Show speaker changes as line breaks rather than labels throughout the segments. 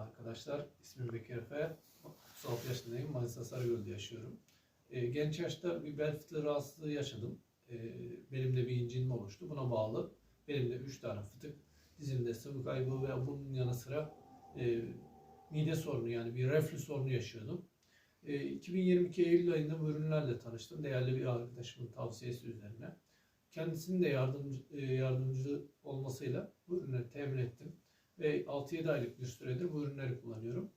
arkadaşlar. İsmim Bekir Efe. 36 yaşındayım. Manisa Sarıgöl'de yaşıyorum. Ee, genç yaşta bir bel fıtığı rahatsızlığı yaşadım. Ee, belimde bir incinme oluştu. Buna bağlı belimde 3 tane fıtık, dizimde sıvı kaybı ve bunun yanı sıra e, mide sorunu yani bir reflü sorunu yaşıyordum. Ee, 2022 Eylül ayında bu ürünlerle tanıştım. Değerli bir arkadaşımın tavsiyesi üzerine. Kendisinin de yardımcı, e, yardımcı olmasıyla bu ürünleri temin ettim. Ve 6-7 aylık bir süredir bu ürünleri kullanıyorum.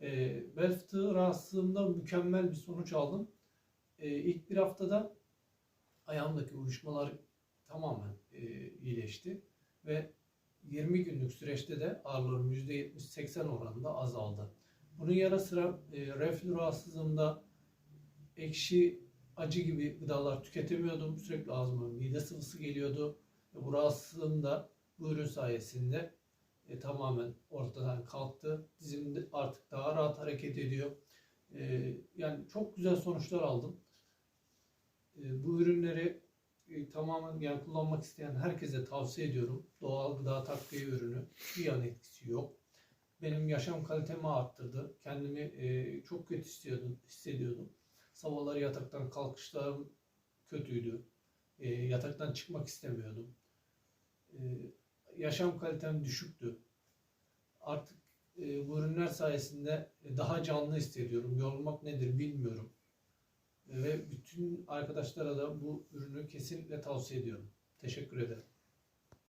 E, bel fıtığı rahatsızlığımda mükemmel bir sonuç aldım. E, ilk bir haftada ayağımdaki uyuşmalar tamamen e, iyileşti. Ve 20 günlük süreçte de ağrılarım %70-80 oranında azaldı. Bunun yanı sıra e, reflü rahatsızlığımda ekşi, acı gibi gıdalar tüketemiyordum. Sürekli ağzıma mide sıvısı geliyordu. Bu rahatsızlığım da bu ürün sayesinde e, tamamen ortadan kalktı. Dizim artık daha rahat hareket ediyor. E, yani çok güzel sonuçlar aldım. E, bu ürünleri e, tamamen yani kullanmak isteyen herkese tavsiye ediyorum. Doğal gıda takviye ürünü. Bir yan etkisi yok. Benim yaşam kalitemi arttırdı. Kendimi e, çok kötü hissediyordum. hissediyordum. Sabahları yataktan kalkışlarım kötüydü. E, yataktan çıkmak istemiyordum. E, yaşam kalitem düşüktü. Artık e, bu ürünler sayesinde daha canlı hissediyorum. Yorulmak nedir bilmiyorum. E, ve bütün arkadaşlara da bu ürünü kesinlikle tavsiye ediyorum. Teşekkür ederim.